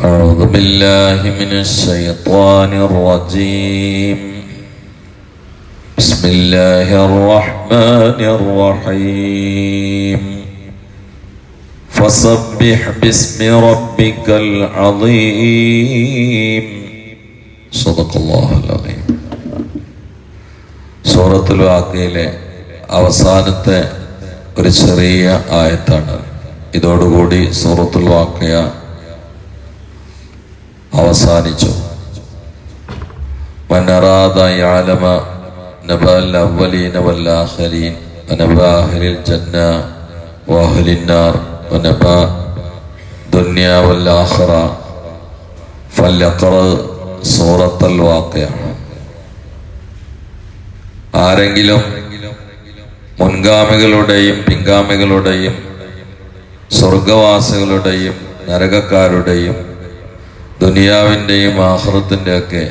أعوذ بالله من الشيطان الرجيم بسم الله الرحمن الرحيم فسبح باسم ربك العظيم صدق الله العظيم സൂറത്തുൽ വാക്കയിലെ അവസാനത്തെ ഒരു ചെറിയ ആയത്താണ് ഇതോടുകൂടി സൂറത്തുൽ വാക്കയ അവസാനിച്ചു വനറാദ യാലമ നബൽ അവലീന വല്ലാഹലീൻ ونبأ أهل الجنة وأهل النار ونبأ دنيا والآخرة فليقرأ سورة الواقعة ആരെങ്കിലും മുൻഗാമികളുടെയും പിൻഗാമികളുടെയും സ്വർഗവാസികളുടെയും നരകക്കാരുടെയും ദുനിയാവിന്റെയും ആഹ്റത്തിന്റെ ഒക്കെ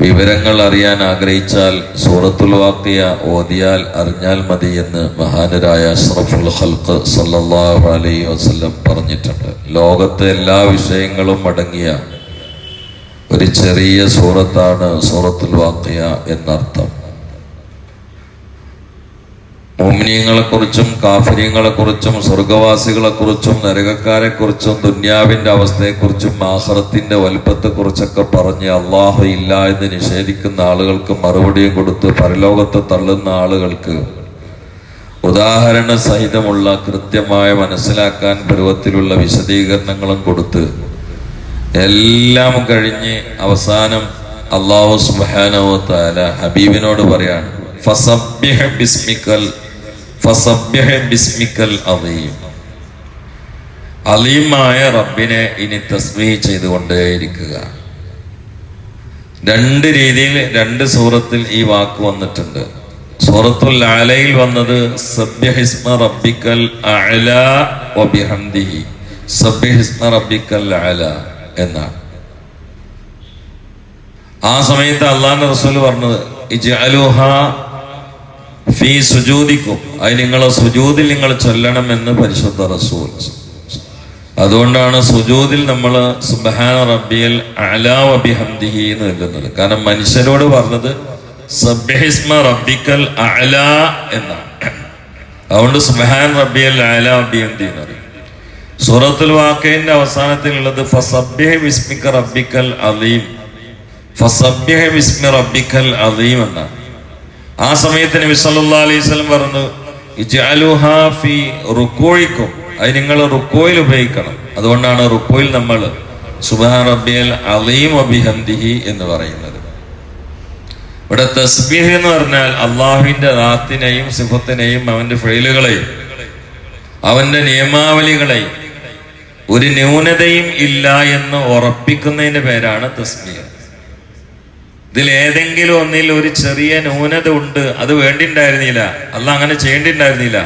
വിവരങ്ങൾ അറിയാൻ ആഗ്രഹിച്ചാൽ സൂറത്തുൽ വാക്കിയ ഓതിയാൽ അറിഞ്ഞാൽ മതി എന്ന് മഹാനരായ അഷ്റഫുൽ ഹൽക്ക് സല്ലാഹു അലൈ വസ്ലം പറഞ്ഞിട്ടുണ്ട്. ലോകത്തെ എല്ലാ വിഷയങ്ങളും അടങ്ങിയ ഒരു ചെറിയ സൂറത്താണ് സൂറത്തുൽ വാക്കിയ എന്നർത്ഥം. മോമിനിയങ്ങളെക്കുറിച്ചും കുറിച്ചും സ്വർഗവാസികളെക്കുറിച്ചും നരകക്കാരെക്കുറിച്ചും ദുന്യാവിന്റെ അവസ്ഥയെക്കുറിച്ചും ആഹ്റത്തിന്റെ വലുപ്പത്തെക്കുറിച്ചൊക്കെ പറഞ്ഞ് അള്ളാഹു ഇല്ല എന്ന് നിഷേധിക്കുന്ന ആളുകൾക്ക് മറുപടിയും കൊടുത്ത് പരലോകത്തെ തള്ളുന്ന ആളുകൾക്ക് ഉദാഹരണ സഹിതമുള്ള കൃത്യമായ മനസ്സിലാക്കാൻ പരുവത്തിലുള്ള വിശദീകരണങ്ങളും കൊടുത്ത് എല്ലാം കഴിഞ്ഞ് അവസാനം അള്ളാഹു സുബാനോ താല ഹബീബിനോട് പറയാണ് ഫസബ്ബിഹ് ബിസ്മിക്കൽ അലീമായ റബ്ബിനെ ഇനി തസ്ബീഹ് ചെയ്തുകൊണ്ടേയിരിക്കുക. രണ്ട് രീതിയിൽ രണ്ട് സൂറത്തിൽ ഈ വാക്ക് വന്നിട്ടുണ്ട്. സൂറത്തുൽ ആലയിൽ വന്നത് സബ്യഹിസ്മ റബ്ബിക്കൽ അഅല വബിഹംദിഹി. സബ്യഹിസ്മ റബ്ബിക്കൽ അല എന്നാണ്. ആ സമയത്ത് അള്ളാഹ് റസൂൽ പറഞ്ഞത് ഇജ്അലുഹ ഫീ സുജൂതിക്കും അത് നിങ്ങൾ സുജൂതിൽ നിങ്ങൾ ചൊല്ലണമെന്ന് പരിശുദ്ധ റസൂൽ. അതുകൊണ്ടാണ് സുജൂതിൽ നമ്മൾ സുബഹാൻ റബ്ബിയൽ അലാ വബിഹംദിഹി എന്ന് ചൊല്ലുന്നത്. കാരണം മനുഷ്യരോട് പറഞ്ഞത് സബ്ഹിസ്മ റബ്ബിക്കൽ അല എന്നാണ്. അതുകൊണ്ട് സുബഹാൻ റബ്ബിയൽ അലാ വബിഹംദി എന്ന് പറയും. സൂറത്തുൽ വാക്കേന്റെ അവസാനത്തിലുള്ളത് ഫസബ്ബിഹ് വിസ്മിക്ക റബ്ബിക്കൽ അലീം ഫസബ്ബിഹ് വിസ്മി റബ്ബിക്കൽ അലീം എന്നാണ്. ആ സമയത്ത് നബി സല്ലല്ലാഹു അലൈഹി വസല്ലം പറഞ്ഞു ഇജ്അലുഹാ ഫി റുക്കോയിക്കും അത് നിങ്ങൾ റുക്കോയിൽ ഉപയോഗിക്കണം. അതുകൊണ്ടാണ് റുക്കോയിൽ നമ്മൾ സുബ്ഹാന റബ്ബിയൽ അലീം വബിഹംദിഹി എന്ന് പറയുന്നത്. ഇവിടെ തസ്ബീഹ് എന്ന് പറഞ്ഞാൽ അള്ളാഹുവിന്റെ ദാത്തിനെയും സിഫത്തിനെയും അവന്റെ ഫെയിലുകളെയും അവന്റെ നിയമാവലികളെയും ഒരു ന്യൂനതയും ഇല്ല എന്ന് ഉറപ്പിക്കുന്നതിന്റെ പേരാണ് തസ്ബീഹ്. ഇതിൽ ഏതെങ്കിലും ഒന്നിൽ ഒരു ചെറിയ ന്യൂനത ഉണ്ട് അത് വേണ്ടിണ്ടായിരുന്നില്ല. അല്ല അങ്ങനെ ചെയ്യേണ്ടിണ്ടായിരുന്നില്ല.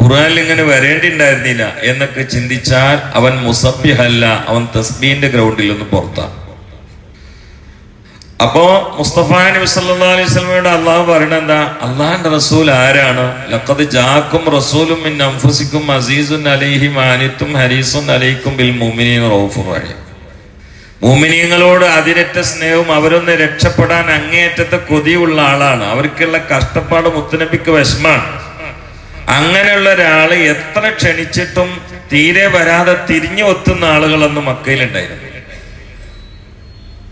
ഖുറാനിൽ ഇങ്ങനെ വരേണ്ടിണ്ടായിരുന്നില്ല എന്നൊക്കെ ചിന്തിച്ചാൽ അവൻ മുസബ്ബിഹല്ല അവൻ തസ്ബീന്റെ ഗ്രൗണ്ടിൽ ഒന്ന് പുറത്താണ് അപ്പോ മുസ്തഫ നബി സല്ലാ അലൈഹി സ്വലമയുടെ അള്ളാഹു പറയണത് എന്താ? അള്ളാഹിന്റെ റസൂൽ ആരാണ്? ലക്കത് ജാക്കും റസൂലും അസീസുൻ അലൈഹി മാനിത്തും ഹരീസുൻ അലൈക്കും ബിൽ മുഅ്മിനീന റഊഫുർ റഹീം. മുഅ്മിനീങ്ങളോട് അതിരറ്റ സ്നേഹവും അവരൊന്ന് രക്ഷപ്പെടാൻ അങ്ങേയറ്റത്തെ കൊതിയുള്ള ആളാണ്. അവർക്കുള്ള കഷ്ടപ്പാട് മുത്തനപ്പിക്ക് വിഷമാണ് അങ്ങനെയുള്ള ഒരാൾ എത്ര ക്ഷണിച്ചിട്ടും തീരെ വരാതെ തിരിഞ്ഞു ഒത്തുന്ന ആളുകളൊന്നും മക്കയിലുണ്ടായിരുന്നു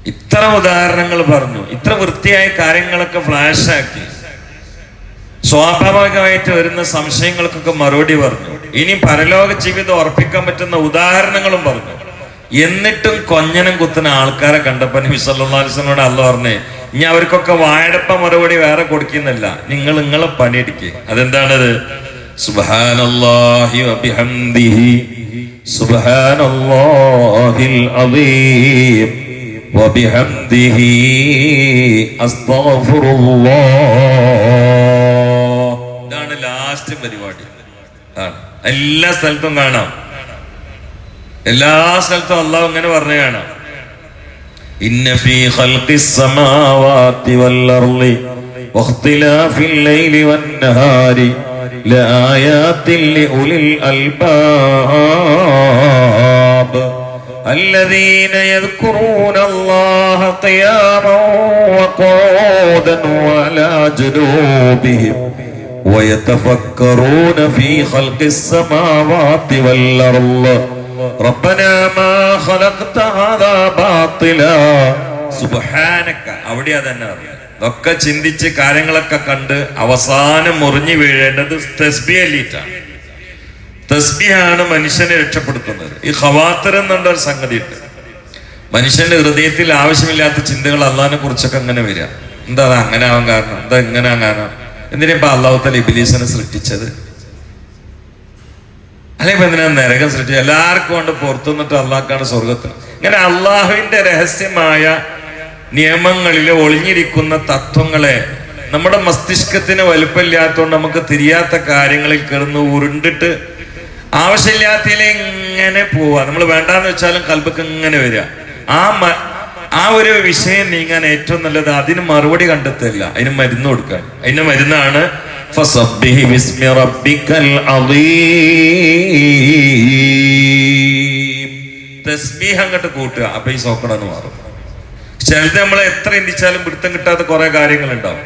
ഇത്ര ഉദാഹരണങ്ങൾ പറഞ്ഞു. ഇത്ര വൃത്തിയായ കാര്യങ്ങളൊക്കെ ഫ്ലാഷാക്കി. സ്വാഭാവികമായിട്ട് വരുന്ന സംശയങ്ങൾക്കൊക്കെ മറുപടി പറഞ്ഞു. ഇനി പരലോക ജീവിതം ഉറപ്പിക്കാൻ പറ്റുന്ന ഉദാഹരണങ്ങളും പറഞ്ഞു. എന്നിട്ടും കൊഞ്ഞനം കുത്തുന്ന ആൾക്കാരെ കണ്ടപ്പോ നബി സല്ലല്ലാഹു അലൈഹി വസല്ലമയോട് അല്ല പറഞ്ഞേ ഇനി അവർക്കൊക്കെ വാഴപ്പ മറുപടി വേറെ കൊടുക്കുന്നില്ല നിങ്ങൾ നിങ്ങളെ പണിയെടുക്കുക അതെന്താണത് സുബ്ഹാനല്ലാഹി വബിഹംദിഹി സുബ്ഹാനല്ലാഹിൽ അദീം وبحمده أستغفر الله ഇതാണ് ലാസ്റ്റ് പരിപാടി ആണ് എല്ലാ സ്ഥലത്തും കാണാം എല്ലാ സ്ഥലത്തും അള്ളാഹു ഇങ്ങനെ പറഞ്ഞു കാണാം ഇന്ന ഫീ ഖൽഖിസ് സമാവാതി വൽ അർളി واختلاف الليل والنهار لآيات لأولي الألباب الذين يذكرون الله قياما وقعودا وعلى جنوبهم ويتفكرون في خلق السماوات والأرض ربنا ما خلقت هذا باطلا സുബഹാനക്ക അവിടെയാ തന്നെ ഒക്കെ ചിന്തിച്ച് കാര്യങ്ങളൊക്കെ കണ്ട് അവസാനം മുറിഞ്ഞു വീഴേണ്ടത് തസ്ബിയല്ലിട്ടാണ് തസ്ബിയാണ് മനുഷ്യനെ രക്ഷപ്പെടുത്തുന്നത് ഈ ഖവാത്തർ എന്നുള്ള ഒരു സംഗതി ഉണ്ട് മനുഷ്യന്റെ ഹൃദയത്തിൽ ആവശ്യമില്ലാത്ത ചിന്തകൾ അള്ളാഹിനെ കുറിച്ചൊക്കെ അങ്ങനെ വരിക എന്താ അത് അങ്ങനെ ആവാൻ കാരണം എന്താ ഇങ്ങനെ ആകാനോ എന്തിനാ ഇപ്പൊ അള്ളാഹു തല ഇബിലീസിനെ സൃഷ്ടിച്ചത് അല്ലെങ്കിൽ എന്തിനാ നരകം സൃഷ്ടിച്ചു എല്ലാവർക്കും കൊണ്ട് പുറത്തു നിന്നിട്ട് അള്ളാഹ്ക്കാണ് സ്വർഗത്തിൽ. ഇങ്ങനെ അള്ളാഹുവിന്റെ രഹസ്യമായ നിയമങ്ങളിൽ ഒളിഞ്ഞിരിക്കുന്ന തത്വങ്ങളെ നമ്മുടെ മസ്തിഷ്കത്തിന് വലുപ്പമില്ലാത്തതുകൊണ്ട് നമുക്ക് തിരിയാത്ത കാര്യങ്ങളിൽ കിടന്ന് ഉരുണ്ടിട്ട് ആവശ്യമില്ലാത്തതിലെ ഇങ്ങനെ പോവാ. നമ്മൾ വേണ്ടാന്ന് വെച്ചാലും കൽബക്ക് ഇങ്ങനെ വരിക. ആ ആ ഒരു വിഷയം നീങ്ങാൻ ഏറ്റവും നല്ലത് അതിന് മറുപടി കണ്ടെത്തില്ല അതിന് മരുന്ന് കൊടുക്കാൻ. അതിന് മരുന്നാണ് ഫസബ്ബിഹി باسم റബ്ബിക്കൽ العظيم. തസ്ബീഹ് അങ്ങോട്ട് കൂട്ടുക. അപ്പൊ ഈ സോക്കടെന്ന് മാറും. ചിലത് നമ്മൾ എത്ര ചിന്തിച്ചാലും പിടുത്തം കിട്ടാത്ത കുറെ കാര്യങ്ങളുണ്ടാവും.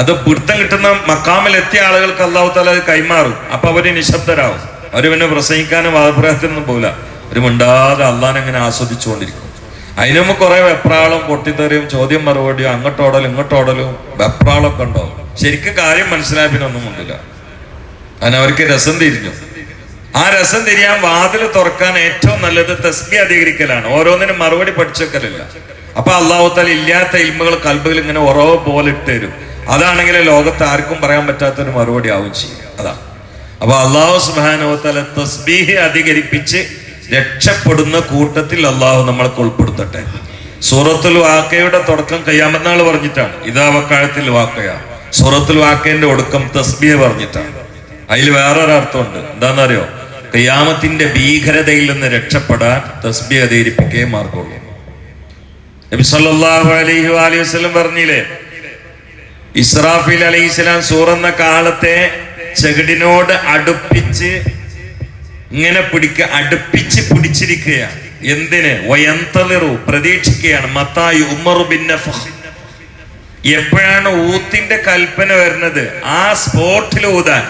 അത് പിടുത്തം കിട്ടുന്ന മക്കാമിൽ എത്തിയ ആളുകൾക്ക് അള്ളാഹു താല അത് കൈമാറും. അപ്പൊ അവർ നിശബ്ദരാകും അവർ പിന്നെ പ്രസംഗിക്കാനും വാദപ്രയത്തിനൊന്നും പോകില്ല അവർ മിണ്ടാതെ അങ്ങനെ ആസ്വദിച്ചുകൊണ്ടിരിക്കും. അതിന് കുറെ വെപ്രാളം പൊട്ടിത്തെറിയും ചോദ്യം മറുപടിയും അങ്ങോട്ടോടലും ഇങ്ങോട്ടോടലും വെപ്രാളൊക്കെ ഉണ്ടാവും ശരിക്കും കാര്യം മനസ്സിലായ പിന്നെ ഒന്നും ഉണ്ടില്ല കാരണം അവർക്ക് രസം തിരിഞ്ഞു. ആ രസം തിരിയാൻ വാതിൽ തുറക്കാൻ ഏറ്റവും നല്ലത് തസ്ബി അധികരിക്കലാണ്. ഓരോന്നിനും മറുപടി പഠിച്ചേക്കലില്ല അപ്പൊ അള്ളാഹുത്താൽ ഇല്ലാത്ത ഇൽമുകൾ കൽബുകൾ ഇങ്ങനെ ഉറവ് പോലെ ഇട്ട് തരും. അതാണെങ്കിൽ ലോകത്ത് ആർക്കും പറയാൻ പറ്റാത്തൊരു മറുപടി ആവും ചെയ്യും. അതാ. അപ്പൊ അള്ളാഹു സുബാനോത്തല തസ്ബീഹ് അധികരിപ്പിച്ച് രക്ഷപ്പെടുന്ന കൂട്ടത്തിൽ അള്ളാഹു നമ്മൾക്ക് ഉൾപ്പെടുത്തട്ടെ സൂറത്തുൽ വാക്കയുടെ തുടക്കം കയ്യാമന്നാൾ പറഞ്ഞിട്ടാണ്. ഇതാ വക്കാഴത്തിൽ വാക്കയ സൂറത്തുൽ വാക്കയുടെ ഒടുക്കം തസ്ബീഹ് പറഞ്ഞിട്ടാണ്. അതിൽ വേറൊരർത്ഥമുണ്ട്. എന്താണെന്നറിയോ? കയ്യാമത്തിന്റെ ഭീകരതയിൽ നിന്ന് രക്ഷപ്പെടാൻ തസ്ബീഹ് അധികരിപ്പിക്കേ മാർഗമുള്ളൂ. നബി സല്ലല്ലാഹു അലൈഹി വസ്ലം പറഞ്ഞില്ലേ? ഇസ്രാഫിൽ അലൈഹി സ്വലാം സൂറന്ന കാലത്തെ ചെകിടിനോട് അടുപ്പിച്ച് ഇങ്ങനെ പിടിക്ക അടുപ്പിച്ച് പിടിച്ചിരിക്കുകയാണ്. എന്തിന്? വയന്തളിറു പ്രതീക്ഷിക്കുകയാണ്. മത്തായി ഉമ്മറു ബിൻ എപ്പോഴാണ് ഊത്തിന്റെ കൽപ്പന വരുന്നത്? ആ സ്പോട്ടിൽ ഊതാൻ.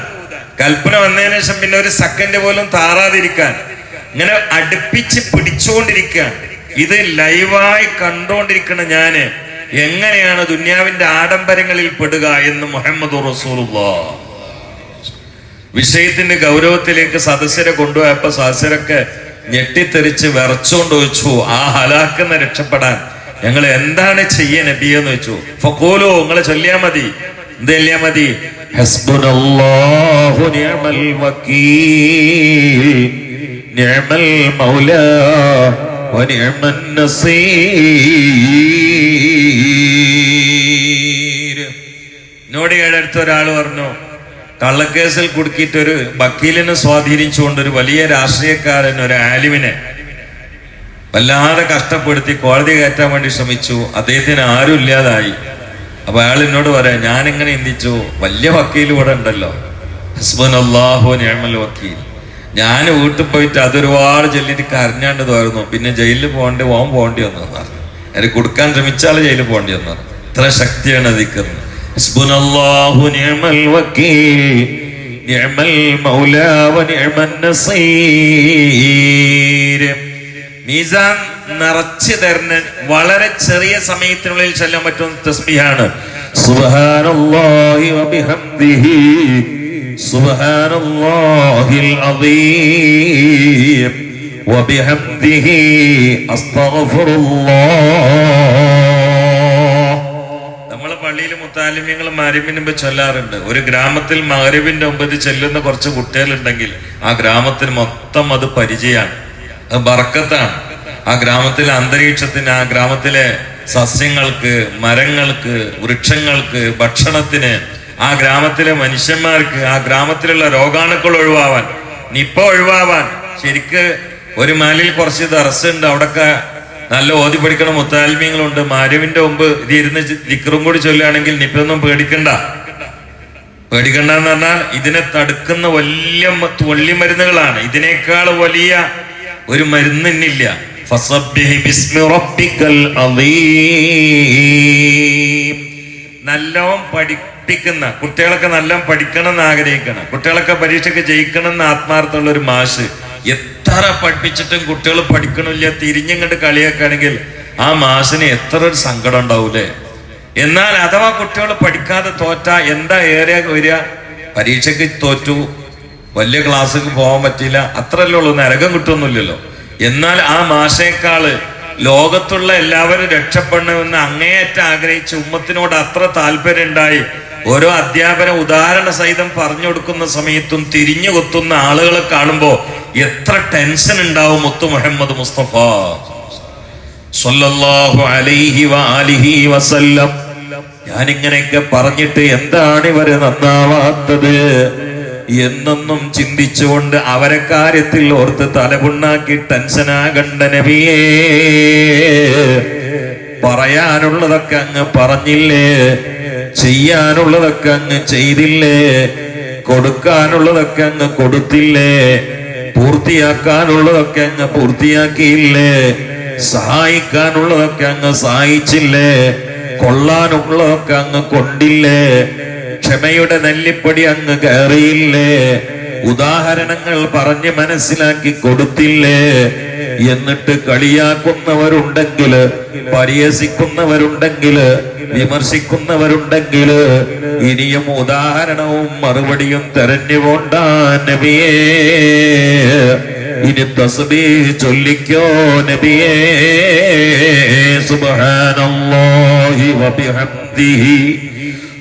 കൽപ്പന വന്നതിന് ശേഷം പിന്നെ ഒരു സെക്കൻഡ് പോലും താറാതിരിക്കാൻ. ഇങ്ങനെ അടുപ്പിച്ച് പിടിച്ചുകൊണ്ടിരിക്കുകയാണ് ഇത് ലൈവായി കണ്ടുകൊണ്ടിരിക്കണ ഞാൻ. എങ്ങനെയാണ് ദുന്യാവിന്റെ ആഡംബരങ്ങളിൽ പെടുക എന്ന് മുഹമ്മദ് റസൂലുള്ളാ വിഷയത്തിന്റെ ഗൗരവത്തിലേക്ക് സദസ്യരെ കൊണ്ടുപോയപ്പോ സദസ്യരൊക്കെ ഞെട്ടിത്തെറിച്ച് വിറച്ചുകൊണ്ട് വെച്ചു ആ ഹലാക്കുന്ന രക്ഷപ്പെടാൻ ഞങ്ങൾ എന്താണ് ചെയ്യ എബിയെന്ന് വെച്ചു ഫക്കോലോ നിങ്ങളെ ചൊല്ലിയാ മതി. എന്ത് ചൊല്ലിയാ മതി? എന്നോട് ഈയടുത്ത ഒരാൾ പറഞ്ഞു കള്ളക്കേസിൽ കുടുക്കിയിട്ട് ഒരു വക്കീലിനെ സ്വാധീനിച്ചുകൊണ്ട് ഒരു വലിയ രാഷ്ട്രീയക്കാരൻ ഒരു ആലിമിനെ വല്ലാതെ കഷ്ടപ്പെടുത്തി കോടതി കയറ്റാൻ വേണ്ടി ശ്രമിച്ചു. അദ്ദേഹത്തിന് ആരും ഇല്ലാതായി. അപ്പൊ അയാൾ എന്നോട് പറയാം ഞാൻ ഇങ്ങനെ ചിന്തിച്ചു വലിയ വക്കീൽ ഇവിടെ ഉണ്ടല്ലോ. ഹസ്ബൻ അള്ളാഹു വക്കീൽ. ഞാൻ വീട്ടിൽ പോയിട്ട് അതൊരുപാട് ചൊല്ലിട്ട് കരഞ്ഞാണ്ട് തോരുന്നു പിന്നെ ജയിലിൽ പോകേണ്ടി ഓൻ പോകേണ്ടി വന്നു പറഞ്ഞു. അതിന് കൊടുക്കാൻ ശ്രമിച്ചാൽ ജയിലിൽ പോകേണ്ടി വന്നു ഇത്ര ശക്തിയാണ് അതിക്കുന്നത് ഹസ്ബുനല്ലാഹു نعم الوكيل نعم മൗലാ ونعم നസീർ മീസാൻ നിറച്ചു തരുന്ന വളരെ ചെറിയ സമയത്തിനുള്ളിൽ ചെല്ലാൻ പറ്റുന്ന തസ്ബിഹാണ്. സുബ്ഹാനല്ലാഹി വബിഹംദിഹി സുബ്ഹാനല്ലാഹിൽ അദീം വബിഹംദിഹി അസ്തഗ്ഫിറുല്ലാഹ്. പള്ളിയിൽ മുത്താലിമ്യങ്ങൾ മാരിമിന് മുമ്പ് ചൊല്ലാറുണ്ട്. ഒരു ഗ്രാമത്തിൽ മകരവിന്റെ മുമ്പ് ചെല്ലുന്ന കുറച്ച് കുട്ടികളുണ്ടെങ്കിൽ ആ ഗ്രാമത്തിന് മൊത്തം അത് പരിചയമാണ്. അത് ബറക്കത്താണ് ആ ഗ്രാമത്തിലെ അന്തരീക്ഷത്തിന് ആ ഗ്രാമത്തിലെ സസ്യങ്ങൾക്ക് മരങ്ങൾക്ക് വൃക്ഷങ്ങൾക്ക് ഭക്ഷണത്തിന് ആ ഗ്രാമത്തിലെ മനുഷ്യന്മാർക്ക് ആ ഗ്രാമത്തിലുള്ള രോഗാണുക്കൾ ഒഴിവാവാൻ നിപ്പ ഒഴിവാവാൻ. ശരിക്ക് ഒരു മലയിൽ കുറച്ച് ദർസുണ്ട് അവിടൊക്കെ നല്ല ഓതി പഠിക്കണ മുത്താൽമ്യങ്ങളുണ്ട് മാരുവിന്റെ മുമ്പ് ഇത് ഇരുന്ന് ദിക്കറും കൂടി ചൊല്ലുകയാണെങ്കിൽ നിപ്പൊന്നും പേടിക്കണ്ട. പേടിക്കണ്ട എന്ന് പറഞ്ഞാൽ ഇതിനെ തടുക്കുന്ന വലിയ വള്ളി മരുന്നുകളാണ്. ഇതിനേക്കാൾ വലിയ ഒരു മരുന്ന് ഇന്നില്ല. നല്ലോണം പഠിപ്പിക്കുന്ന കുട്ടികളൊക്കെ നല്ലോണം പഠിക്കണം എന്ന് ആഗ്രഹിക്കണം. കുട്ടികളൊക്കെ പരീക്ഷയ്ക്ക് ജയിക്കണം എന്ന് ആത്മാർത്ഥമുള്ള ഒരു മാഷ്. എത്ര പഠിപ്പിച്ചിട്ടും കുട്ടികൾ പഠിക്കണില്ല തിരിഞ്ഞങ്ങോട്ട് കളിയാക്കുകയാണെങ്കിൽ ആ മാഷിന് എത്ര ഒരു സങ്കടം ഉണ്ടാവൂലേ? എന്നാൽ അഥവാ കുട്ടികൾ പഠിക്കാതെ തോറ്റ എന്താ ഏറിയ വരിക? പരീക്ഷയ്ക്ക് തോറ്റു വലിയ ക്ലാസ്സിൽ പോകാൻ പറ്റില്ല അത്രല്ലേ ഉള്ളൂ നരകം കിട്ടുമൊന്നുമില്ലല്ലോ എന്നാൽ ആ മാഷേക്കാൾ ലോകത്തുള്ള എല്ലാവരും രക്ഷപ്പെടണമെന്ന് അങ്ങേയറ്റം ആഗ്രഹിച്ച് ഉമ്മത്തിനോട് അത്ര താല്പര്യം ഉണ്ടായി ഓരോ അധ്യാപന ഉദാഹരണ സഹിതം പറഞ്ഞു കൊടുക്കുന്ന സമയത്തും തിരിഞ്ഞു കൊത്തുന്ന ആളുകളെ കാണുമ്പോ എത്ര ടെൻഷൻ ഉണ്ടാവും മുത്തു മുഹമ്മദ് മുസ്തഫ. സ്വല്ലല്ലാഹു അലൈഹി വാലിഹി വസല്ലം. ഞാൻ ഇങ്ങനെയൊക്കെ പറഞ്ഞിട്ട് എന്താണ് ഇവർ നന്നാവാത്തത്? എന്നൊന്നും ചിന്തിച്ചുകൊണ്ട് അവരെ കാര്യത്തിൽ ഓർത്ത് തലപുണ്ണാക്കി ടെൻഷനാകണ്ട നബിയേ. പറയാനുള്ളതൊക്കെ അങ്ങ് പറഞ്ഞില്ലേ? ചെയ്യാനുള്ളതൊക്കെ അങ്ങ് ചെയ്തില്ലേ? കൊടുക്കാനുള്ളതൊക്കെ അങ്ങ് കൊടുത്തില്ലേ? പൂർത്തിയാക്കാനുള്ളതൊക്കെ അങ്ങ് പൂർത്തിയാക്കിയില്ലേ? സഹായിക്കാനുള്ളതൊക്കെ അങ്ങ് സഹായിച്ചില്ലേ? കൊള്ളാനുള്ളതൊക്കെ അങ്ങ് കൊണ്ടില്ലേ? ക്ഷമയുടെ നെല്ലിപ്പടി അങ്ങ് കയറിയില്ലേ? ഉദാഹരണങ്ങൾ പറഞ്ഞ് മനസ്സിലാക്കി കൊടുത്തില്ലേ? എന്നിട്ട് കളിയാക്കുന്നവരുണ്ടെങ്കിൽ പരിഹസിക്കുന്നവരുണ്ടെങ്കിൽ വിമർശിക്കുന്നവരുണ്ടെങ്കിൽ ഇനിയും ഉദാഹരണവും മറുപടിയും തെരഞ്ഞു പോണ്ടാ നബിയേ. ഇനി തസ്ബീ ചൊല്ലിക്കോ നബിയേ. സുബ്ഹാനല്ലാഹി വബിഹംദിഹി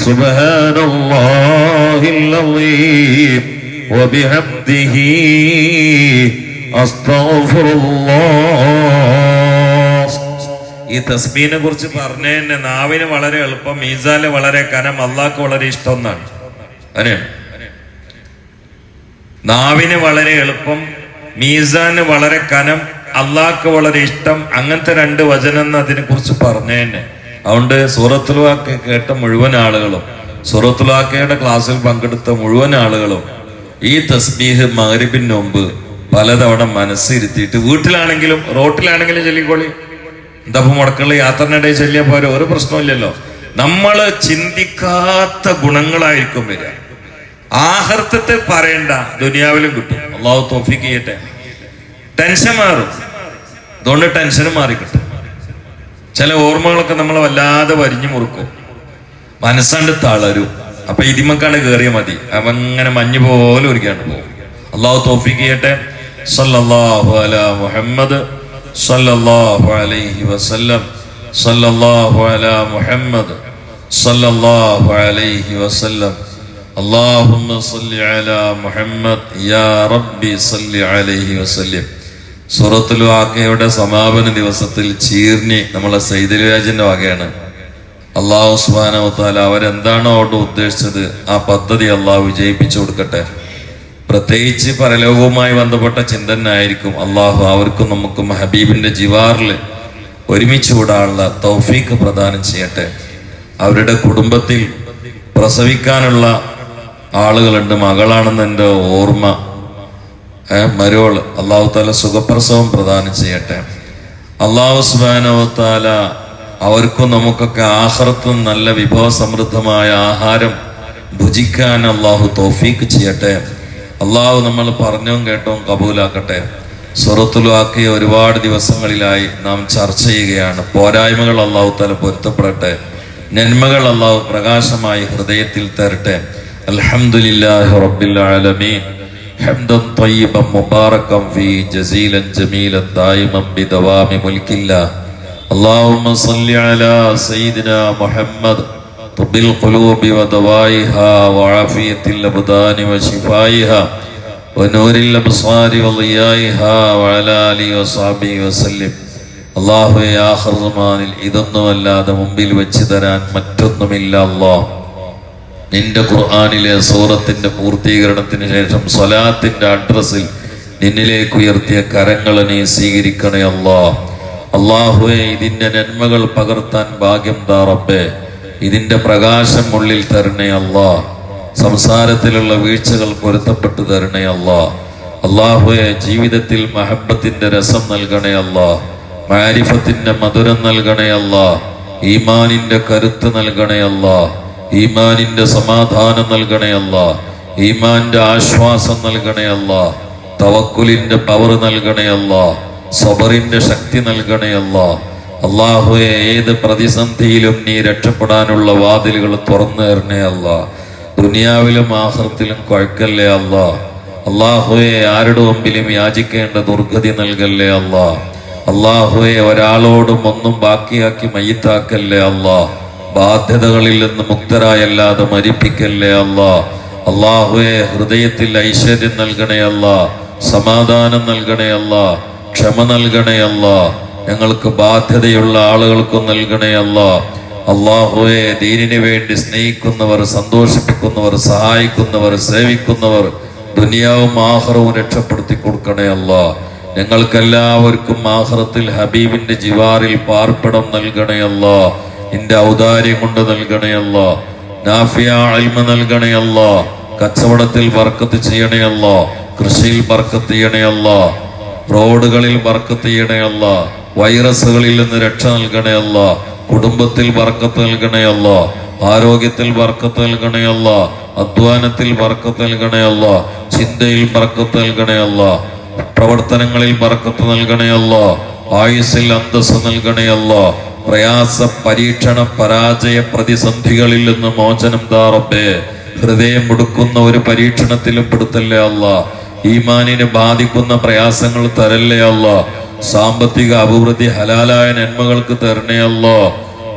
سبحان الله العظيم وبحمده أستغفر الله ഈ തസ്ബീനെ കുറിച്ച് പറഞ്ഞതിന്റെ നാവിന് വളരെ എളുപ്പം മീസാല് വളരെ കനം അള്ളാഹ്ക്ക് വളരെ ഇഷ്ടം എന്നാണ് അങ്ങനെയാണ് നാവിന് വളരെ എളുപ്പം മീസാന് വളരെ കനം അള്ളാഹ്ക്ക് വളരെ ഇഷ്ടം അങ്ങനത്തെ രണ്ട് വചനം എന്ന് അതിനെ കുറിച്ച് പറഞ്ഞു തന്നെ അതുകൊണ്ട് സൂറത്തുൽവാക്ക് കേട്ട മുഴുവൻ ആളുകളും സൂറത്തുൽവാക്കയുടെ ക്ലാസ്സിൽ പങ്കെടുത്ത മുഴുവൻ ആളുകളും ഈ തസ്ബീഹ് മകരിബിന് മുമ്പ് പലതവണ മനസ്സിരുത്തിയിട്ട് വീട്ടിലാണെങ്കിലും റോട്ടിലാണെങ്കിലും ചൊല്ലിക്കോളി. എന്താ മുടക്കുള്ള യാത്രനിടയിൽ ചൊല്ലിയ പോലെ ഒരു പ്രശ്നമില്ലല്ലോ നമ്മൾ ചിന്തിക്കാത്ത ഗുണങ്ങളായിരിക്കും വരിക. ആഹർത്തത്തെ പറയണ്ട ദുനിയാവിലും കിട്ടും. അള്ളാഹു തോഫിക്ക് ചെയ്യട്ടെ. ടെൻഷൻ മാറും. അതുകൊണ്ട് ടെൻഷനും മാറി കിട്ടും ചില ഓർമ്മകളൊക്കെ നമ്മൾ വല്ലാതെ വരിഞ്ഞു മുറുക്കും മനസ്സാണ്ട് തളരും അപ്പൊ ഇതിമക്കാണ്ട് കയറിയ മതി അവൻ ഇങ്ങനെ മഞ്ഞ് പോലെ ഒരുക്കാണ്ട് പോകും അള്ളാഹു തോഫിക്ക് ചെയ്യട്ടെ സല്ലല്ലാഹു അലാ മുഹമ്മദ് സല്ലല്ലാഹു അലൈഹി വസല്ലം സല്ലല്ലാഹു അലാ മുഹമ്മദ് സല്ലല്ലാഹു അലൈഹി വസല്ലം اللهم صل على محمد يا ربي صل عليه وسلم സൂറത്തുൽ വാക്കയുടെ സമാപന ദിവസത്തിൽ ചീർണി നമ്മളെ സൈതൽരാജന്റെ വകയാണ്. അള്ളാഹു സുബാനവത്താല അവരെന്താണോ അവിടെ ഉദ്ദേശിച്ചത്? ആ പദ്ധതി അള്ളാഹു വിജയിപ്പിച്ചു കൊടുക്കട്ടെ. പ്രത്യേകിച്ച് പരലോകവുമായി ബന്ധപ്പെട്ട ചിന്തനായിരിക്കും അള്ളാഹു അവർക്കും നമുക്കും ഹബീബിന്റെ ജിവാറിൽ ഒരുമിച്ച് കൂടാനുള്ള തൗഫീക്ക് പ്രദാനം ചെയ്യട്ടെ. അവരുടെ കുടുംബത്തിൽ പ്രസവിക്കാനുള്ള ആളുകളുണ്ട്. മകളാണെന്ന് എന്റെ ഓർമ്മ. ഏ, മരോൾ അള്ളാഹു താല സുഖപ്രസവം പ്രദാനം ചെയ്യട്ടെ. അള്ളാഹു സുബാനവത്താല അവർക്കും നമുക്കൊക്കെ ആഹ്റത്തും നല്ല വിഭവസമൃദ്ധമായ ആഹാരം ഭുജിക്കാൻ അള്ളാഹു തോഫീക്ക് ചെയ്യട്ടെ. അള്ളാഹു നമ്മൾ പറഞ്ഞും കേട്ടോം കബൂലാക്കട്ടെ. സ്വറത്തുലാക്കിയ ഒരുപാട് ദിവസങ്ങളിലായി നാം ചർച്ച ചെയ്യുകയാണ്. പോരായ്മകൾ അള്ളാഹു താല പൊരുത്തപ്പെടട്ടെ. നന്മകൾ അള്ളാഹു പ്രകാശമായി ഹൃദയത്തിൽ തരട്ടെ. അൽഹംദുലില്ലാഹി റബ്ബിൽ ആലമീൻ. حمدا طيبا مباركا فيه جزيلا جميلا دائما بدوام ملك الله اللهم صل على سيدنا محمد طب القلوب ودوائها وعافية الأبدان وشفائها ونور الأبصار وضيائها وعلى آله وصحبه وسلم അള്ളാഹുവെ ആഹ്റമാനിൽ ഇതൊന്നുമല്ലാതെ മുമ്പിൽ വെച്ച് തരാൻ മറ്റൊന്നുമില്ല അള്ളാഹ് നിന്റെ ഖുർആാനിലെ സൂറത്തിന്റെ പൂർത്തീകരണത്തിന് ശേഷം സ്വലാത്തിന്റെ അഡ്രസ്സിൽ നിന്നിലേക്ക് ഉയർത്തിയ കരങ്ങളെ നീ സ്വീകരിക്കണേ അല്ലാ. അള്ളാഹുവെ ഇതിന്റെ നന്മകൾ പകർത്താൻ ഭാഗ്യം താ റബ്ബേ. ഇതിന്റെ പ്രകാശം ഉള്ളിൽ തരണേ അല്ലാ. സംസാരത്തിലുള്ള വീഴ്ചകൾ പൊരുത്തപ്പെട്ടു തരണേ അല്ലാ. അള്ളാഹുവെ ജീവിതത്തിൽ മഹബത്തിന്റെ രസം നൽകണേ അല്ലാ. മാരിഫത്തിന്റെ മധുരം നൽകണേ അല്ലാ. ഈമാനിന്റെ കരുത്ത് നൽകണേ അല്ലാ. ഈമാനിന്റെ സമാധാനം നൽകണേ അല്ല. ഈമാന്റെ ആശ്വാസം നൽകണേ അല്ല. തവക്കുലിന്റെ പവർ നൽകണേ അല്ല. സബറിന്റെ ശക്തി നൽകണേ അല്ല. അള്ളാഹുയെ ഏത് പ്രതിസന്ധിയിലും നീ രക്ഷപ്പെടാനുള്ള വാതിലുകൾ തുറന്നു തരണേ അല്ല. ദുനിയാവിലും ആഹൃത്തിലും കുഴക്കല്ലേ അല്ല. അള്ളാഹുയെ ആരുടെ മുമ്പിലും യാചിക്കേണ്ട ദുർഗതി നൽകല്ലേ അല്ല. അള്ളാഹുയെ ഒരാളോടും ഒന്നും ബാക്കിയാക്കി മയ്യത്താക്കല്ലേ അല്ലാ. ബാധ്യതകളിൽ നിന്ന് മുക്തരായല്ലാതെ മരിപ്പിക്കല്ലേ അല്ല അള്ളാഹുവെ ഹൃദയത്തിൽ ഐശ്വര്യം നൽകണേ സമാധാനം നൽകണേ ക്ഷമ നൽകണേ ഞങ്ങൾക്ക് ബാധ്യതയുള്ള ആളുകൾക്കും നൽകണേ അള്ളാഹുവെ ദീനിനു വേണ്ടി സ്നേഹിക്കുന്നവർ സന്തോഷിപ്പിക്കുന്നവർ സഹായിക്കുന്നവർ സേവിക്കുന്നവർ ദുനിയാവും ആഹ്റവും രക്ഷപ്പെടുത്തി കൊടുക്കണേ അല്ലാ ഞങ്ങൾക്കെല്ലാവർക്കും ആഹ്റത്തിൽ ഹബീബിന്റെ ജിവാറിൽ പാർപ്പിടം നൽകണേ നിന്റെ ഔദാര്യം കൊണ്ട് നൽകണയല്ല നൽകണയല്ല നാഫിയ അൽമ നൽകണേ അല്ലാ. കച്ചവടത്തിൽ ബർക്കത്ത് ചെയ്യണയല്ല കൃഷിയിൽ ബർക്കത്ത് ചെയ്യണയല്ല റോഡുകളിൽ ബർക്കത്ത് ചെയ്യണയല്ല വൈറസുകളിൽ നിന്ന് രക്ഷ നൽകണയല്ല കുടുംബത്തിൽ ബർക്കത്ത് നൽകണയല്ല ആരോഗ്യത്തിൽ ബർക്കത്ത് നൽകണയല്ല അധ്വാനത്തിൽ ബർക്കത്ത് നൽകണയല്ല ചിന്തയിൽ ബർക്കത്ത് നൽകണയല്ല പ്രവർത്തനങ്ങളിൽ ബർക്കത്ത് നൽകണയല്ല ആയുസ്സിൽ അന്തസ് നൽകണേ അല്ലാ. പ്രയാസ പരീക്ഷണ പരാജയ പ്രതിസന്ധികളിൽ നിന്ന് മോചനം താറബേ ഹൃദയം മുടുക്കുന്ന ഒരു പരീക്ഷണത്തിലും പെടുത്തല്ലേ അല്ല ഈമാനിനെ ബാധിക്കുന്ന പ്രയാസങ്ങൾ തരല്ലേ അല്ല സാമ്പത്തിക അഭിവൃദ്ധി ഹലാലായ നന്മകൾക്ക് തരണേ അല്ലോ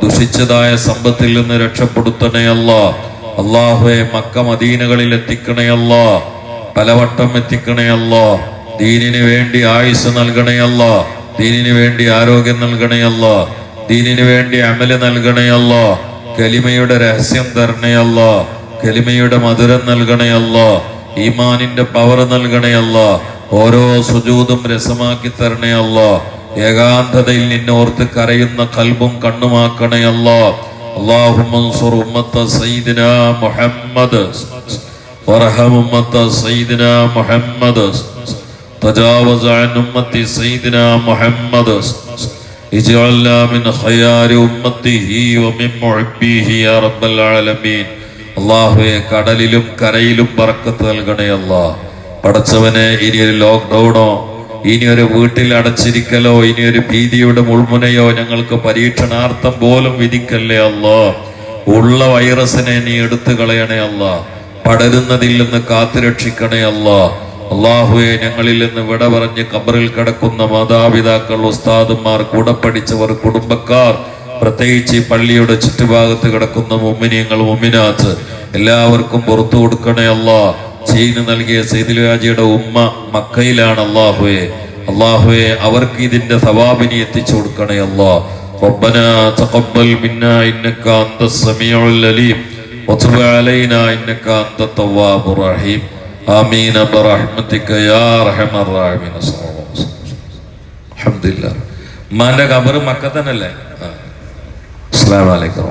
ദുഷിച്ചതായ സമ്പത്തിൽ നിന്ന് രക്ഷപ്പെടുത്തണേ അല്ലോ അള്ളാഹുവെ മക്ക മദീനകളിൽ എത്തിക്കണേ അല്ലോ പലവട്ടം എത്തിക്കണേ അല്ലോ ദീനിന് വേണ്ടി ആയുസ് നൽകണേ അല്ലോ ദീനിന് വേണ്ടി ആരോഗ്യം നൽകണേ അല്ലോ ദീനിന് വേണ്ടി അമല് നൽകണേ അല്ലോ കലിമയുടെ രഹസ്യം തരണേ അല്ലോ കലിമയുടെ മധുരം നൽകണേ അല്ലോ ഈമാനിന്റെ പവർ നൽകണേ അല്ലോ ഓരോ സുജൂതും രസമാക്കി തരണേ അല്ലോ ഏകാന്തതയിൽ നിന്നോർത്ത് കരയുന്ന കൽബും കണ്ണുമാക്കണേ അല്ലോ അള്ളാഹുമൻസുർ ഉമ്മത്ത സയ്യിദിന മുഹമ്മദ് وارحم أمة سيدنا محمد تجاوز عن أمة سيدنا محمد اجعلنا من خيار أمته ومن محبيه يا رب العالمين അള്ളാഹുവെ കടലിലും കരയിലും ബർക്കത്ത് നൽകണേ അല്ലാ പടച്ചവനെ ഇനി ഒരു ലോക്ക്ഡൗണോ ഇനി ഒരു വീട്ടിൽ അടച്ചിരിക്കലോ ഇനി ഒരു ഭീതിയുടെ മുൾമുനയോ ഞങ്ങൾക്ക് പരീക്ഷണാർത്ഥം പോലും വിധിക്കല്ലേ അല്ലാ ഉള്ള വൈറസിനെ നീ എടുത്തു കളയണേ അല്ലാ പടരുന്നതിൽ നിന്ന് കാത്തുരക്ഷിക്കണേ അല്ലാ അള്ളാഹുവെ ഞങ്ങളിൽ നിന്ന് വിട പറഞ്ഞ് കബറിൽ കിടക്കുന്ന മാതാപിതാക്കൾ ഉസ്താദുമാർ കൂടെ പഠിച്ചവർ കുടുംബക്കാർ പ്രത്യേകിച്ച് ഈ പള്ളിയുടെ ചുറ്റുഭാഗത്ത് കിടക്കുന്ന മുമ്മിനിയങ്ങൾ മുമ്മിനാത്ത് എല്ലാവർക്കും പുറത്തു കൊടുക്കണേ അല്ലാ ചീന് നൽകിയ സൈദിലാജിയുടെ ഉമ്മ മക്കയിലാണ് അള്ളാഹുവെ അള്ളാഹുവെ അവർക്ക് ഇതിന്റെ സവാബിനി എത്തിച്ചു കൊടുക്കണേ അല്ലാ ربنا تقبل منا انك انت السميع العليم وتب علينا انك انت التواب الرحيم آمين برحمتك يا أرحم الراحمين الحمد لله ما عندك أمر مكة تنلا السلام عليكم